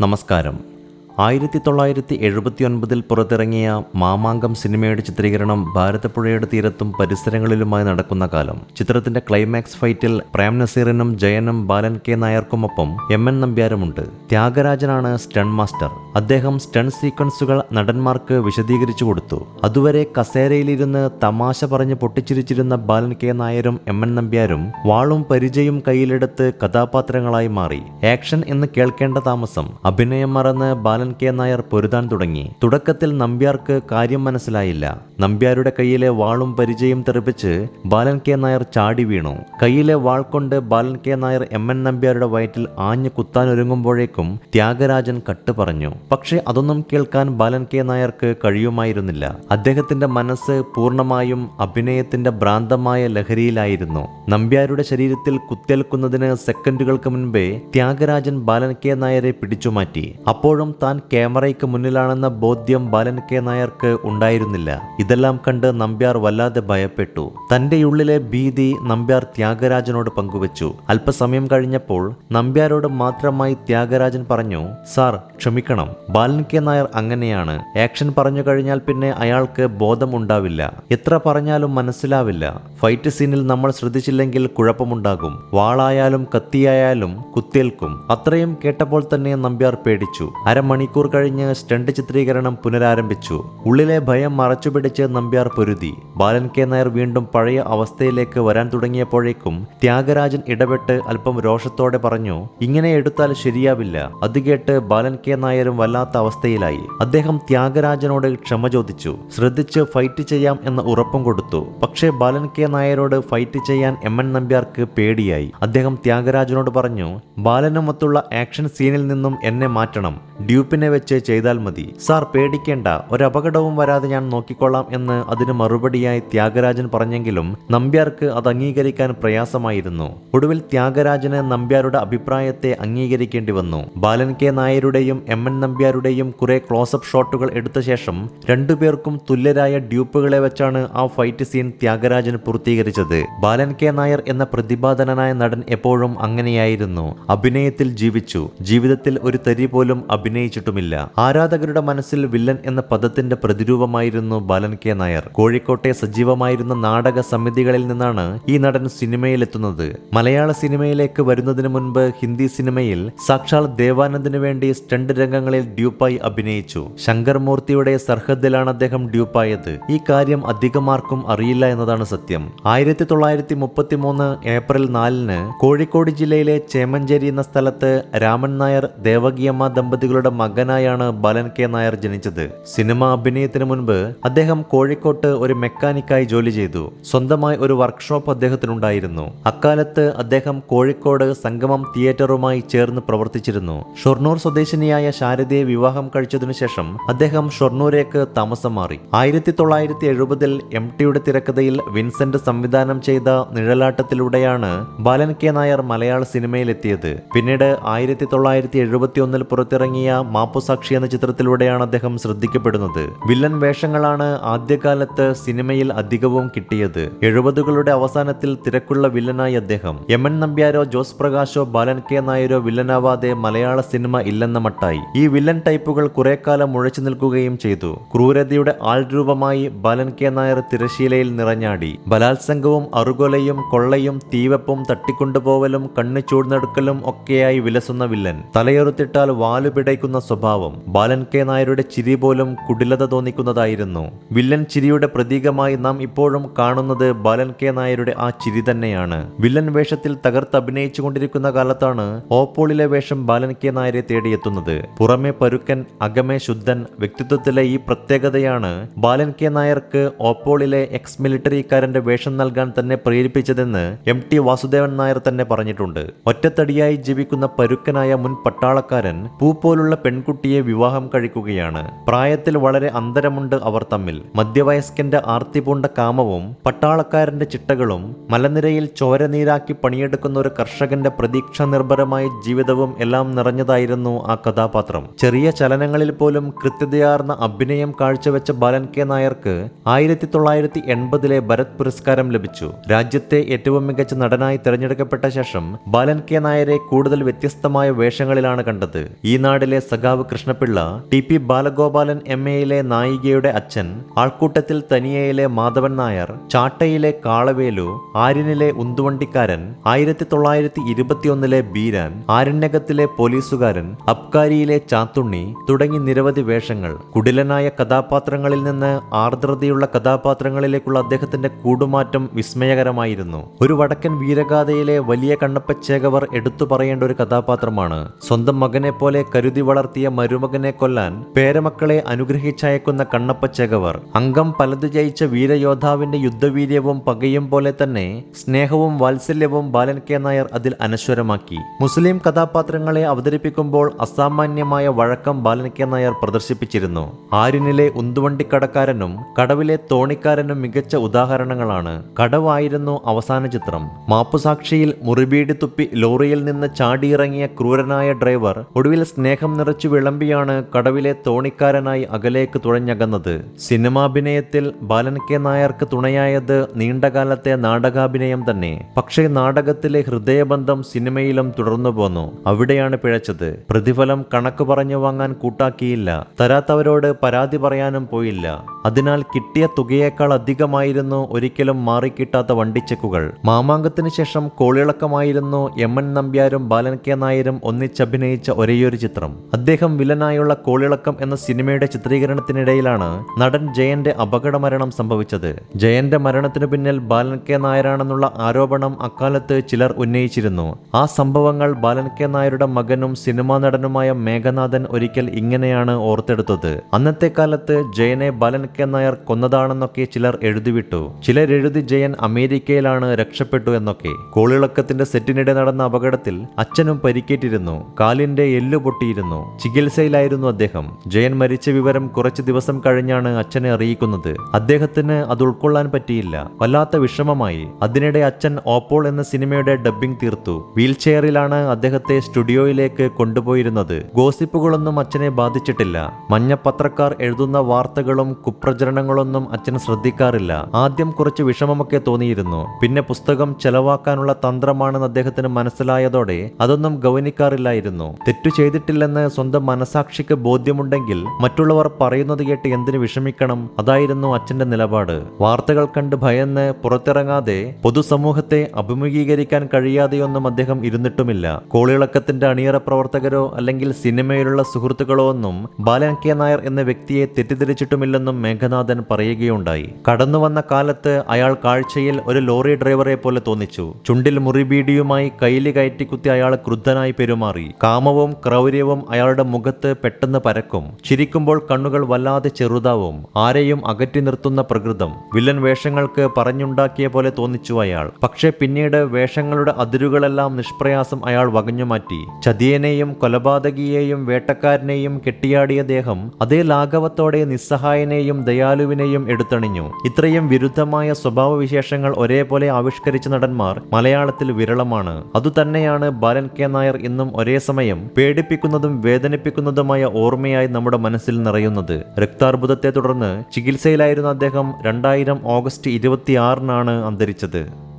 നമസ്കാരം. ആയിരത്തി തൊള്ളായിരത്തി എഴുപത്തി ഒൻപതിൽ പുറത്തിറങ്ങിയ മാമാങ്കം സിനിമയുടെ ചിത്രീകരണം ഭാരതപ്പുഴയുടെ തീരത്തും പരിസരങ്ങളിലുമായി നടക്കുന്ന കാലം. ചിത്രത്തിന്റെ ക്ലൈമാക്സ് ഫൈറ്റിൽ പ്രേം നസീറിനും ജയനും ബാലൻ കെ നായർക്കുമൊപ്പം എം എൻ നമ്പ്യാരുമുണ്ട്. ത്യാഗരാജനാണ് സ്റ്റൺ മാസ്റ്റർ അദ്ദേഹം സ്റ്റൺ സീക്വൻസുകൾ നടന്മാർക്ക് വിശദീകരിച്ചു കൊടുത്തു. അതുവരെ കസേരയിലിരുന്ന് തമാശ പറഞ്ഞ് പൊട്ടിച്ചിരിച്ചിരുന്ന ബാലൻ കെ നായരും എം എൻ നമ്പ്യാരും വാളും പരിചയും കയ്യിലെടുത്ത് കഥാപാത്രങ്ങളായി മാറി. ആക്ഷൻ എന്ന് കേൾക്കേണ്ട താമസം. അഭിനയം മറന്ന് ബാലൻ കെ നായർ പൊരുതാൻ തുടങ്ങി. തുടക്കത്തിൽ നമ്പ്യാർക്ക് കാര്യം മനസ്സിലായില്ല. നമ്പ്യാരുടെ കയ്യിലെ വാളും പരിചയം തെറിപ്പിച്ച് ബാലൻ കെ നായർ ചാടി വീണു. കയ്യിലെ വാൾ കൊണ്ട് Balan K Nair M N നമ്പ്യാരുടെ വയറ്റിൽ ആഞ്ഞു കുത്താനൊരുങ്ങുമ്പോഴേക്കും ത്യാഗരാജൻ കട്ട് പറഞ്ഞു. പക്ഷേ അതൊന്നും കേൾക്കാൻ ബാലൻ കെ നായർക്ക് കഴിയുമായിരുന്നില്ല. അദ്ദേഹത്തിന്റെ മനസ്സ് പൂർണമായും അഭിനയത്തിന്റെ ഭ്രാന്തമായ ലഹരിയിലായിരുന്നു. നമ്പ്യാരുടെ ശരീരത്തിൽ കുത്തേൽക്കുന്നതിന് സെക്കൻഡുകൾക്ക് മുൻപേ ത്യാഗരാജൻ ബാലൻ കെ നായരെ പിടിച്ചുമാറ്റി. അപ്പോഴും താൻ ക്യാമറയ്ക്ക് മുന്നിലാണെന്ന ബോധ്യം ബാലൻ കെ നായർക്ക് ഉണ്ടായിരുന്നില്ല. ഇതെല്ലാം കണ്ട് നമ്പ്യാർ വല്ലാതെ ഭയപ്പെട്ടു. തന്റെ ഉള്ളിലെ ഭീതി നമ്പ്യാർ ത്യാഗരാജനോട് പങ്കുവച്ചു. അല്പസമയം കഴിഞ്ഞപ്പോൾ നമ്പ്യാരോട് മാത്രമായി ത്യാഗരാജൻ പറഞ്ഞു സാർ ക്ഷമിക്കണം. ബാലൻ കെ നായർ അങ്ങനെയാണ്. ആക്ഷൻ പറഞ്ഞു കഴിഞ്ഞാൽ പിന്നെ അയാൾക്ക് ബോധം ഉണ്ടാവില്ല എത്ര പറഞ്ഞാലും മനസ്സിലാവില്ല. ഫൈറ്റ് സീനിൽ നമ്മൾ ശ്രദ്ധിച്ചില്ലെങ്കിൽ കുഴപ്പമുണ്ടാകും. വാളായാലും കത്തിയായാലും കുത്തേൽക്കും അത്രയും കേട്ടപ്പോൾ തന്നെ നമ്പ്യാർ പേടിച്ചു. അരമണിക്കൂർ കഴിഞ്ഞ് സ്റ്റണ്ട് ചിത്രീകരണം പുനരാരംഭിച്ചു. ഉള്ളിലെ ഭയം മറച്ചുപിടിച്ച് നമ്പ്യാർ പൊരുതി. ബാലൻ കെ നായർ വീണ്ടും പഴയ അവസ്ഥയിലേക്ക് വരാൻ തുടങ്ങിയപ്പോഴേക്കും ത്യാഗരാജൻ ഇടപെട്ട് അല്പം രോഷത്തോടെ പറഞ്ഞു ഇങ്ങനെ എടുത്താൽ ശരിയാവില്ല. അത് കേട്ട് ബാലൻ കെ നായരും വല്ലാത്ത അവസ്ഥയിലായി. അദ്ദേഹം ത്യാഗരാജനോട് ക്ഷമ ചോദിച്ചു. ശ്രദ്ധിച്ച് ഫൈറ്റ് ചെയ്യാം എന്ന് ഉറപ്പും കൊടുത്തു. പക്ഷേ ബാലൻ കെ നായരോട് ഫൈറ്റ് ചെയ്യാൻ എം എൻ നമ്പ്യാർക്ക് പേടിയായി. അദ്ദേഹം ത്യാഗരാജനോട് പറഞ്ഞു ബാലനുമൊത്തുള്ള ആക്ഷൻ സീനിൽ നിന്നും എന്നെ മാറ്റണം. ഡ്യൂപ്പിനെ വെച്ച് ചെയ്താൽ മതി. സാർ പേടിക്കേണ്ട. ഒരപകടവും വരാതെ ഞാൻ നോക്കിക്കൊള്ളാം എന്ന് അതിന് മറുപടിയായി ത്യാഗരാജൻ പറഞ്ഞെങ്കിലും നമ്പ്യാർക്ക് അത് അംഗീകരിക്കാൻ പ്രയാസമായിരുന്നു. ഒടുവിൽ ത്യാഗരാജന് നമ്പ്യാരുടെ അഭിപ്രായത്തെ അംഗീകരിക്കേണ്ടി വന്നു. ബാലൻ കെ നായരുടെയും എം എൻ നമ്പ്യാരുടെയും കുറെ ക്ലോസപ്പ് ഷോട്ടുകൾ എടുത്ത ശേഷം രണ്ടുപേർക്കും തുല്യരായ ഡ്യൂപ്പുകളെ വെച്ചാണ് ആ ഫൈറ്റ് സീൻ ത്യാഗരാജൻ പൂർത്തീകരിച്ചത്. ബാലൻ കെ നായർ എന്ന പ്രതിഭാധനനായ നടൻ എപ്പോഴും അങ്ങനെയായിരുന്നു. അഭിനയത്തിൽ ജീവിച്ചു. ജീവിതത്തിൽ ഒരു തരി പോലും അഭിനയിച്ചിട്ടുമില്ല. ആരാധകരുടെ മനസ്സിൽ വില്ലൻ എന്ന പദത്തിന്റെ പ്രതിരൂപമായിരുന്നു ബാലൻ കെ നായർ. കോഴിക്കോട്ടെ സജീവമായിരുന്ന നാടക സമിതികളിൽ നിന്നാണ് ഈ നടൻ സിനിമയിലെത്തുന്നത്. മലയാള സിനിമയിലേക്ക് വരുന്നതിന് മുൻപ് ഹിന്ദി സിനിമയിൽ സാക്ഷാൽ ദേവാനന്ദിനു വേണ്ടി സ്റ്റണ്ട് രംഗങ്ങളിൽ ഡ്യൂപ്പായി അഭിനയിച്ചു. ശങ്കർ മൂർത്തിയുടെ സർഹദിലാണ് അദ്ദേഹം ഡ്യൂപ്പായത്. ഈ കാര്യം അധികമാർക്കും അറിയില്ല എന്നതാണ് സത്യം. ആയിരത്തി തൊള്ളായിരത്തി മുപ്പത്തി മൂന്ന് ഏപ്രിൽ നാലിന് കോഴിക്കോട് ജില്ലയിലെ ചേമഞ്ചേരി എന്ന സ്ഥലത്ത് രാമൻ നായർ ദേവകിയമ്മ ദമ്പതികളുടെ മകനായാണ് ബാലൻ കെ നായർ ജനിച്ചത്. സിനിമ അഭിനയത്തിന് മുൻപ് അദ്ദേഹം കോഴിക്കോട്ട് ഒരു മെക്കാനിക്കായി ജോലി ചെയ്തു. സ്വന്തമായി ഒരു വർക്ക്ഷോപ്പ് അദ്ദേഹത്തിനുണ്ടായിരുന്നു. അക്കാലത്ത് അദ്ദേഹം കോഴിക്കോട് സംഗമം തിയേറ്ററുമായി ചേർന്ന് പ്രവർത്തിച്ചിരുന്നു. ഷൊർണൂർ സ്വദേശിനിയായ ശാരദയെ വിവാഹം കഴിച്ചതിനു ശേഷം അദ്ദേഹം ഷൊർണൂരേക്ക് താമസം മാറി. ആയിരത്തി തൊള്ളായിരത്തി എഴുപതിൽ എം ടിയുടെ തിരക്കഥയിൽ വിൻസെന്റ് സംവിധാനം ചെയ്ത നിഴലാട്ടത്തിലൂടെയാണ് ബാലൻ കെ നായർ മലയാള സിനിമയിലെത്തിയത്. പിന്നീട് ആയിരത്തി തൊള്ളായിരത്തി എഴുപത്തി ഒന്നിൽ പുറത്തിറങ്ങിയ മാപ്പുസാക്ഷി എന്ന ചിത്രത്തിലൂടെയാണ് അദ്ദേഹം ശ്രദ്ധിക്കപ്പെടുന്നത്. വില്ലൻ വേഷങ്ങളാണ് ആദ്യകാലത്ത് സിനിമയിൽ അധികവും കിട്ടിയത്. എഴുപതുകളുടെ അവസാനത്തിൽ തിരക്കുള്ള വില്ലനായി അദ്ദേഹം. എം എൻ നമ്പ്യാരോ ജോസ് പ്രകാശോ ബാലൻ കെ നായരോ വില്ലനാവാതെ മലയാള സിനിമ ഇല്ലെന്ന മട്ടായി. ഈ വില്ലൻ ടൈപ്പുകൾ കുറേക്കാലം കാലം മുഴച്ചു നിൽക്കുകയും ചെയ്തു. ക്രൂരതയുടെ ആൾരൂപമായി ബാലൻ കെ നായർ തിരശീലയിൽ നിറഞ്ഞാടി. ബലാത്സംഗവും അറുകൊലയും കൊള്ളയും തീവപ്പും തട്ടിക്കൊണ്ടുപോവലും കണ്ണു ചൂടുന്നെടുക്കലും ഒക്കെയായി വിലസുന്ന വില്ലൻ. തലയെറുത്തിട്ടാൽ വാലു പിടയ്ക്കുന്ന സ്വഭാവം ബാലൻ കെ നായരുടെ ചിരി പോലും കുടിലത തോന്നിക്കുന്നതായിരുന്നു. വില്ലൻ ചിരിയുടെ പ്രതീകമായി നാം ഇപ്പോഴും കാണുന്നത് ബാലൻ കെ നായരുടെ ആ ചിരി തന്നെയാണ്. വില്ലൻ വേഷത്തിൽ തകർത്ത് അഭിനയിച്ചുകൊണ്ടിരിക്കുന്ന കാലത്താണ് ഓപ്പോളിലെ വേഷം ബാലൻ കെ നായരെ തേടിയെത്തുന്നത്. പുറമെ പരുക്കൻ അകമേ ശുദ്ധൻ വ്യക്തിത്വത്തിലെ ഈ പ്രത്യേകതയാണ് ബാലൻ കെ നായർക്ക് ഓപ്പോളിലെ എക്സ് മിലിറ്ററിക്കാരന്റെ വേഷം നൽകാൻ തന്നെ പ്രേരിപ്പിച്ചതെന്ന് എം ടി വാസുദേവൻ നായർ തന്നെ പറഞ്ഞിട്ടുണ്ട്. ഒറ്റത്തടിയായി ജീവിക്കുന്ന പരുക്കനായ മുൻ പട്ടാളക്കാരൻ പൂ പോലുള്ള പെൺകുട്ടിയെ വിവാഹം കഴിക്കുകയാണ്. പ്രായത്തിൽ വളരെ അന്തരമുണ്ട് അവർ തമ്മിൽ. മധ്യവയസ്കന്റെ ആർത്തി പൂണ്ട കാമവും പട്ടാളക്കാരന്റെ ചിട്ടകളും മലനിരയിൽ ചോരനീരാക്കി പണിയെടുക്കുന്ന ഒരു കർഷകന്റെ പ്രതീക്ഷ നിർഭരമായ ജീവിതവും എല്ലാം നിറഞ്ഞതായിരുന്നു ആ കഥാപാത്രം. ചെറിയ ചെറിയ ചലനങ്ങളിൽ പോലും കൃത്യതയാർന്ന അഭിനയം കാഴ്ചവെച്ച ബാലൻ കെ നായർക്ക് ആയിരത്തി തൊള്ളായിരത്തി എൺപതിലെ ഭരത് പുരസ്കാരം ലഭിച്ചു. രാജ്യത്തെ ഏറ്റവും മികച്ച നടനായി തിരഞ്ഞെടുക്കപ്പെട്ട ശേഷം ബാലൻ കെ നായരെ കൂടുതൽ വ്യത്യസ്തമായ വേഷങ്ങളിലാണ് കണ്ടത്. ഈ നാടിലെ സഖാവ് Krishnapillai T P Balagopalan M എയിലെ നായികയുടെ അച്ഛൻ ആൾക്കൂട്ടത്തിൽ തനിയയിലെ മാധവൻ നായർ ചാട്ടയിലെ കാളവേലു ആര്യനിലെ ഉന്തുവണ്ടിക്കാരൻ ആയിരത്തി തൊള്ളായിരത്തി ഇരുപത്തിയൊന്നിലെ ബീരാൻ ആരണ്യകത്തിലെ പോലീസുകാരൻ അബ്കാരിയിലെ ചാത്തുണ്ണി തുടങ്ങി നിരവധി വേഷങ്ങൾ. കുടിലനായ കഥാപാത്രങ്ങളിൽ നിന്ന് ആർദ്രതയുള്ള കഥാപാത്രങ്ങളിലേക്കുള്ള അദ്ദേഹത്തിന്റെ കൂടുമാറ്റം വിസ്മയകരമായിരുന്നു. ഒരു വടക്കൻ വീരഗാഥയിലെ വലിയ കണ്ണപ്പച്ചേകവർ എടുത്തു പറയേണ്ട ഒരു കഥാപാത്രമാണ്. സ്വന്തം മകനെ പോലെ കരുതി വളർത്തിയ മരുമകനെ കൊല്ലാൻ പേരമക്കളെ അനുഗ്രഹിച്ചയക്കുന്ന കണ്ണപ്പച്ചേകവർ. അംഗം പലതു ജയിച്ച വീരയോദ്ധാവിന്റെ യുദ്ധവീര്യവും പകയും പോലെ തന്നെ സ്നേഹവും വാത്സല്യവും ബാലൻ കെ നായർ അതിൽ അനശ്വരമാക്കി. മുസ്ലിം കഥാപാത്രങ്ങളെ അവതരിപ്പിക്കുമ്പോൾ അസാമാന്യമായ വഴക്കം ബാലനിക്കൻ നായർ പ്രദർശിപ്പിച്ചിരുന്നു. ആര്യനിലെ ഉന്തുവണ്ടിക്കടക്കാരനും കടവിലെ തോണിക്കാരനും മികച്ച ഉദാഹരണങ്ങളാണ്. കടവായിരുന്നു അവസാന ചിത്രം. മാപ്പുസാക്ഷിയിൽ മുറിബീടി തുപ്പി ലോറിയിൽ നിന്ന് ചാടിയിറങ്ങിയ ക്രൂരനായ ഡ്രൈവർ ഒടുവിൽ സ്നേഹം നിറച്ചു വിളമ്പിയാണ് കടവിലെ തോണിക്കാരനായി അകലേക്ക് തുഴഞ്ഞകന്നത്. സിനിമാഭിനയത്തിൽ ബാലൻ നായർക്ക് തുണയായത് നീണ്ടകാലത്തെ നാടകാഭിനയം തന്നെ. പക്ഷേ നാടകത്തിലെ ഹൃദയബന്ധം സിനിമയിലും തുടർന്നു പോന്നു അവിടെയാണ് പിഴച്ചത്. പ്രതിഫലം കണക്ക് വാങ്ങാൻ കൂട്ടാക്കിയില്ല. തരാത്തവരോട് പരാതി പറയാനും പോയില്ല. അതിനാൽ കിട്ടിയ തുകയേക്കാൾ അധികമായിരുന്നു ഒരിക്കലും മാറിക്കിട്ടാത്ത വണ്ടിച്ചെക്കുകൾ മാമാങ്കത്തിന് ശേഷം കോളിളക്കമായിരുന്നു എം എൻ നമ്പ്യാരും ബാലൻ കെ നായരും ഒന്നിച്ചഭിനയിച്ച ഒരേയൊരു ചിത്രം. അദ്ദേഹം വില്ലനായുള്ള കോളിളക്കം എന്ന സിനിമയുടെ ചിത്രീകരണത്തിനിടയിലാണ് നടൻ ജയന്റെ അപകടമരണം സംഭവിച്ചത്. ജയന്റെ മരണത്തിനു പിന്നിൽ ബാലൻ കെ നായരാണെന്നുള്ള ആരോപണം അക്കാലത്ത് ചിലർ ഉന്നയിച്ചിരുന്നു. ആ സംഭവങ്ങൾ ബാലൻ കെ നായരുടെ മകനും സിനിമാ നടനുമായ മേഘനാഥൻ ഒരിക്കൽ ഇങ്ങനെയാണ് ഓർത്തെടുത്തത്. അന്നത്തെ കാലത്ത് ജയനെ ബാലൻ കെ നായർ കൊന്നതാണെന്നൊക്കെ ചിലർ എഴുതിവിട്ടു. ചിലർ എഴുതി ജയൻ അമേരിക്കയിലാണ് രക്ഷപ്പെട്ടു എന്നൊക്കെ. കോളിളക്കത്തിന്റെ സെറ്റിനിടെ നടന്ന അപകടത്തിൽ അച്ഛനും പരിക്കേറ്റിരുന്നു. കാലിന്റെ എല്ലു പൊട്ടിയിരുന്നു. ചികിത്സയിലായിരുന്നു അദ്ദേഹം. ജയൻ മരിച്ച വിവരം കുറച്ച് ദിവസം കഴിഞ്ഞാണ് അച്ഛനെ അറിയിക്കുന്നത്. അദ്ദേഹത്തിന് അത് ഉൾക്കൊള്ളാൻ പറ്റിയില്ല. വല്ലാത്ത വിഷമമായി. അതിനിടെ അച്ഛൻ ഓപ്പോൾ എന്ന സിനിമയുടെ ഡബ്ബിംഗ് തീർത്തു. വീൽ ചെയറിലാണ് അദ്ദേഹത്തെ സ്റ്റുഡിയോയിലേക്ക് കൊണ്ടുപോയിരുന്നത്. ഗോസിപ്പുകളൊന്നും അച്ഛനെ ബാധിച്ചിട്ടില്ല. മഞ്ഞപ്പത്രക്കാർ എഴുതുന്ന വാർത്തകളും കുപ്രചരണങ്ങളൊന്നും അച്ഛൻ ശ്രദ്ധിക്കാറില്ല. ആദ്യം കുറച്ച് വിഷമമൊക്കെ തോന്നിയിരുന്നു. പിന്നെ പുസ്തകം ചെലവാക്കാനുള്ള തന്ത്രമാണെന്ന് അദ്ദേഹത്തിന് മനസ്സിലായതോടെ അതൊന്നും ഗൗനിക്കാറില്ലായിരുന്നു. തെറ്റു ചെയ്തിട്ടില്ലെന്ന് സ്വന്തം മനസാക്ഷിക്ക് ബോധ്യമുണ്ടെങ്കിൽ മറ്റുള്ളവർ പറയുന്നത് കേട്ട് എന്തിനു വിഷമിക്കണം? അതായിരുന്നു അച്ഛന്റെ നിലപാട്. വാർത്തകൾ കണ്ട് ഭയന്ന് പുറത്തിറങ്ങാതെ പൊതുസമൂഹത്തെ അഭിമുഖീകരിക്കാൻ കഴിയാതെയൊന്നും അദ്ദേഹം ഇരുന്നിട്ടുമില്ല. കോളിളക്കത്തിന്റെ അണിയറ പ്രവർത്തകരോ അല്ലെങ്കിൽ സിനിമയിലുള്ള സുഹൃത്തുക്കളോ ഒന്നും ബാലൻ കെ നായർ എന്ന വ്യക്തിയെ തെറ്റിദ്ധരിച്ചിട്ടുമില്ലെന്നും മേഘനാഥൻ പറയുകയുണ്ടായി. കടന്നു വന്ന കാലത്ത് അയാൾ കാഴ്ചയിൽ ഒരു ലോറി ഡ്രൈവറെ പോലെ തോന്നിച്ചു. ചുണ്ടിൽ മുറിബീഡിയുമായി കയ്യിൽ കയറ്റിക്കുത്തി അയാൾ ക്രുദ്ധനായി പെരുമാറി. കാമവും ക്രൗര്യവും അയാളുടെ മുഖത്ത് പെട്ടെന്ന് പരക്കും. ചിരിക്കുമ്പോൾ കണ്ണുകൾ വല്ലാതെ ചെറുതാവും. ആരെയും അകറ്റി നിർത്തുന്ന പ്രകൃതം. വില്ലൻ വേഷങ്ങൾക്ക് പറഞ്ഞുണ്ടാക്കിയ പോലെ തോന്നിച്ചു അയാൾ. പക്ഷേ പിന്നീട് വേഷങ്ങളുടെ അതിരുകളെല്ലാം നിഷ്പ്രയാസം അയാൾ വകഞ്ഞുമാറ്റി. ചതിയനെയും കൊലപാതകിയെയും വേട്ടക്കാരനെയും കെട്ടിയാടിയ ദേഹം അതേ ലാഘവത്തോടെ നിസ്സഹായനെയും ദയാലുവിനെയും എടുത്തണിഞ്ഞു. ഇത്രയും വിരുദ്ധമായ സ്വഭാവവിശേഷങ്ങൾ ഒരേപോലെ ആവിഷ്കരിച്ച നടന്മാർ മലയാളത്തിൽ വിരളമാണ്. അതുതന്നെയാണ് ബാലൻ കെ നായർ ഇന്നും ഒരേ സമയം പേടിപ്പിക്കുന്നതും വേദനിപ്പിക്കുന്നതുമായ ഓർമ്മയായി നമ്മുടെ മനസ്സിൽ നിറയുന്നത്. രക്താർബുദത്തെ തുടർന്ന് ചികിത്സയിലായിരുന്ന അദ്ദേഹം രണ്ടായിരം ഓഗസ്റ്റ് ഇരുപത്തിയാറിനാണ് അന്തരിച്ചത്.